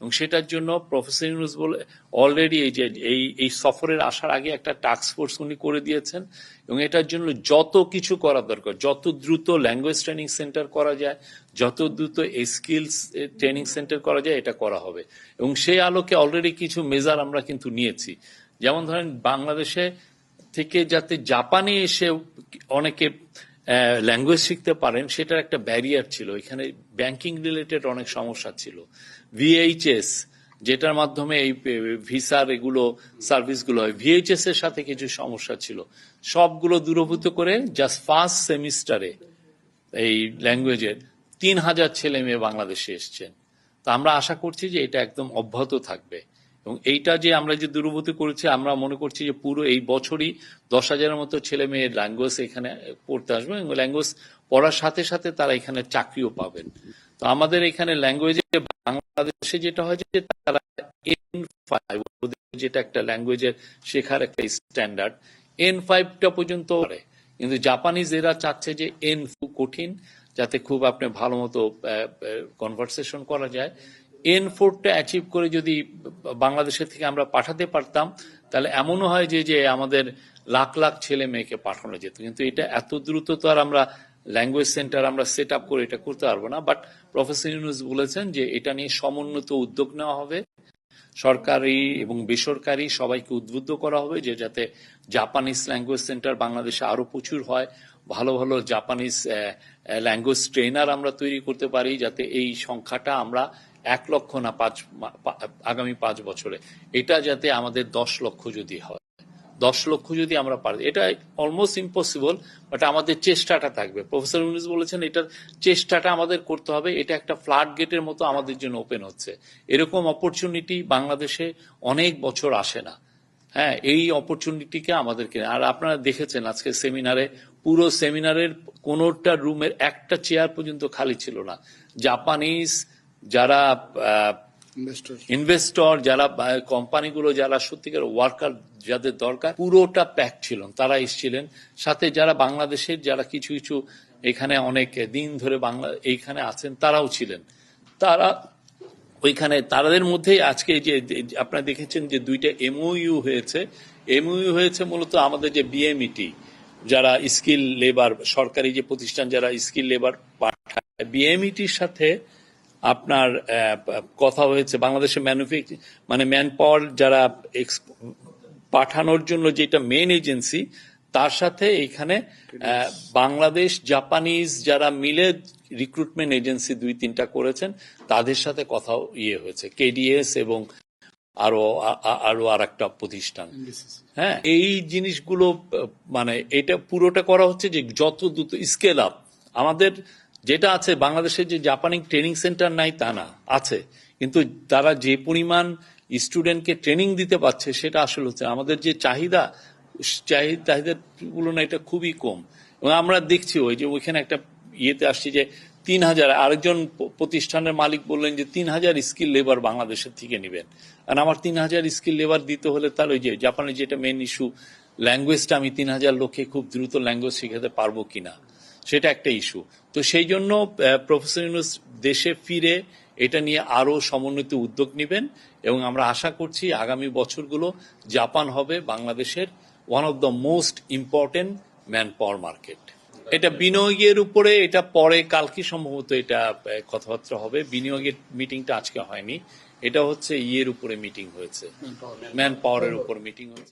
এবং সেটার জন্য প্রফেসর ইউনুস বলে অলরেডি এই যে, এই এই সফরের আসার আগে একটা টাস্ক ফোর্স উনি করে দিয়েছেন এবং এটার জন্য যত কিছু করা দরকার, যত দ্রুত ল্যাঙ্গুয়েজ ট্রেনিং সেন্টার করা যায়, যত দ্রুত এই স্কিলস ট্রেনিং সেন্টার করা যায়, এটা করা হবে। এবং সেই আলোকে অলরেডি কিছু মেজার আমরা কিন্তু নিয়েছি। যেমন ধরেন বাংলাদেশে থেকে যাতে জাপানে এসে অনেকে ল্যাঙ্গুয়েজ শিখতে পারেন, সেটার একটা ব্যারিয়ার ছিল। এখানে ব্যাংকিং রিলেটেড অনেক সমস্যা ছিল। ভিএইচএস যেটার মাধ্যমে এই ভিসার এগুলো সার্ভিসগুলো হয়। ভিএইচএস এর সাথে কিছু সমস্যা ছিল। সবগুলো দূরভূত করে জাস্ট ফার্স্ট সেমিস্টারে এই ল্যাঙ্গুয়েজের তিন হাজার ছেলে মেয়ে বাংলাদেশে এসছেন। তা আমরা আশা করছি যে এটা একদম অব্যাহত থাকবে। এবং এইটা যে আমরা যে দূরভূতি করেছি, আমরা মনে করছি যে পুরো এই বছরই দশ হাজারের মতো ছেলে মেয়ের ল্যাঙ্গুয়েজ এখানে পড়তে আসবে এবং ল্যাঙ্গুয়েজ পড়ার সাথে সাথে তারা এখানে চাকরিও পাবেন। তো আমাদের এখানে ল্যাঙ্গুয়েজে বাংলাদেশে যেটা হয় যে তারা এন ফাইভ যেটা একটা ল্যাঙ্গুয়েজের শেখার একটা স্ট্যান্ডার্ড এন ফাইভটা পর্যন্ত কিন্তু জাপানিজ এরা চাচ্ছে যে এন কঠিন, যাতে খুব আপনি ভালো মতো কনভারসেশন করা যায়। এন ফোরটা অ্যাচিভ করে যদি বাংলাদেশের থেকে আমরা পাঠাতে পারতাম, তাহলে এমনও হয় যে যে আমাদের লাখ লাখ ছেলে মেয়েকে পাঠানো যেত। কিন্তু এটা এত দ্রুত তো আর আমরা ল্যাঙ্গুয়েজ সেন্টার আমরা সেট আপ করে এটা করতে পারব না। বাট প্রফেসর ইউনুস বলেছেন যে, এটা নিয়ে সমুন্নত উদ্যোগ নেওয়া হবে। সরকারি এবং বেসরকারি সবাইকে উদ্বুদ্ধ করা হবে যে, যাতে জাপানিজ ল্যাঙ্গুয়েজ সেন্টার বাংলাদেশে আরও প্রচুর হয়। ভালো ভালো জাপানিজ ল্যাঙ্গুয়েজ ট্রেনার আমরা তৈরি করতে পারি, যাতে এই সংখ্যাটা আমরা এক লক্ষ না পাঁচ আগামী পাঁচ বছরে। এটা যাতে আমাদের দশ লক্ষ যদি হয়, দশ লক্ষ যদি আমরা পারি, এটা অলমোস্ট ইম্পসিবল বাট আমাদের চেষ্টাটা থাকবে। প্রফেসর ইউনুস বলেছেন, এটার চেষ্টাটা আমাদের করতে হবে। এটা একটা ফ্লাড গেটের মতো আমাদের জন্য ওপেন হচ্ছে। এরকম অপরচুনিটি বাংলাদেশে অনেক বছর আসে না। হ্যাঁ এই অপরচুনিটিকে আমাদেরকে, আর আপনারা দেখেছেন আজকে সেমিনারে, পুরো সেমিনারের কোনোটা রুমের একটা চেয়ার পর্যন্ত খালি ছিল না। জাপানিজ যারা ইনভেস্টর যারা কোম্পানিগুলো যারা সত্যিকার ওয়ার্কার যাদের দরকার পুরোটা প্যাক ছিল তারা এসেছিলেন। সাথে যারা বাংলাদেশের যারা কিছু কিছু এখানে অনেক দিন ধরে বাংলা এইখানে আছেন তারাও ছিলেন। তারা ওইখানে তাদের মধ্যে আজকে যে আপনারা দেখেছেন যে দুইটা এমওইউ হয়েছে। এমওইউ হয়েছে মূলত আমাদের যে বিএমইটি যারা স্কিল লেবার সরকারি যে প্রতিষ্ঠান যারা স্কিল লেবার পাঠায় বিএমইটির সাথে আপনার কথা হয়েছে বাংলাদেশের ম্যানুফ্যাকচার মানে ম্যান পাওয়ার যারা পাঠানোর জন্য যেটা মেন এজেন্সি তার সাথে এখানে বাংলাদেশ জাপানিজ যারা মিলে রিক্রুটমেন্ট এজেন্সি দুই তিনটা করেছেন তাদের সাথে কথা ইয়ে হয়েছে। কেডিএস এবং আরও আরও আর একটা প্রতিষ্ঠান। হ্যাঁ এই জিনিসগুলো মানে এটা পুরোটা করা হচ্ছে যে যত দ্রুত স্কেল আপ আমাদের যেটা আছে, বাংলাদেশের যে জাপানি ট্রেনিং সেন্টার নাই তা না, আছে। কিন্তু তারা যে পরিমাণ স্টুডেন্টকে ট্রেনিং দিতে পারছে, সেটা আসলে হচ্ছে আমাদের যে চাহিদা চাহিদার তুলনায় এটা খুবই কম। এবং আমরা দেখছি ওই যে ওইখানে একটা ইয়েতে আসছি যে তিন হাজার, আরেকজন প্রতিষ্ঠানের মালিক বললেন যে তিন হাজার স্কিল লেবার বাংলাদেশের থেকে নেবেন। আর আমার তিন হাজার স্কিল লেবার দিতে হলে তার ওই যে জাপানের যেটা মেন ইস্যু ল্যাঙ্গুয়েজটা আমি তিন হাজার লোককে খুব দ্রুত ল্যাঙ্গুয়েজ শেখাতে পারব কিনা। সেটা একটা ইস্যু তো সেই জন্য প্রফেসর ইউনুস দেশে ফিরে এটা নিয়ে আরও সমন্বিত উদ্যোগ নেবেন এবং আমরা আশা করছি আগামী বছরগুলো জাপান হবে বাংলাদেশের one of the most important man power market এটা বিনিয়োগের উপরে এটা পরে কালকে সম্ভবত এটা কথাবার্তা হবে। বিনিয়োগের মিটিংটা আজকে হয়নি। এটা হচ্ছে ইয়ের উপরে মিটিং হয়েছে। ম্যান পাওয়ারের উপর। মিটিং হয়েছে।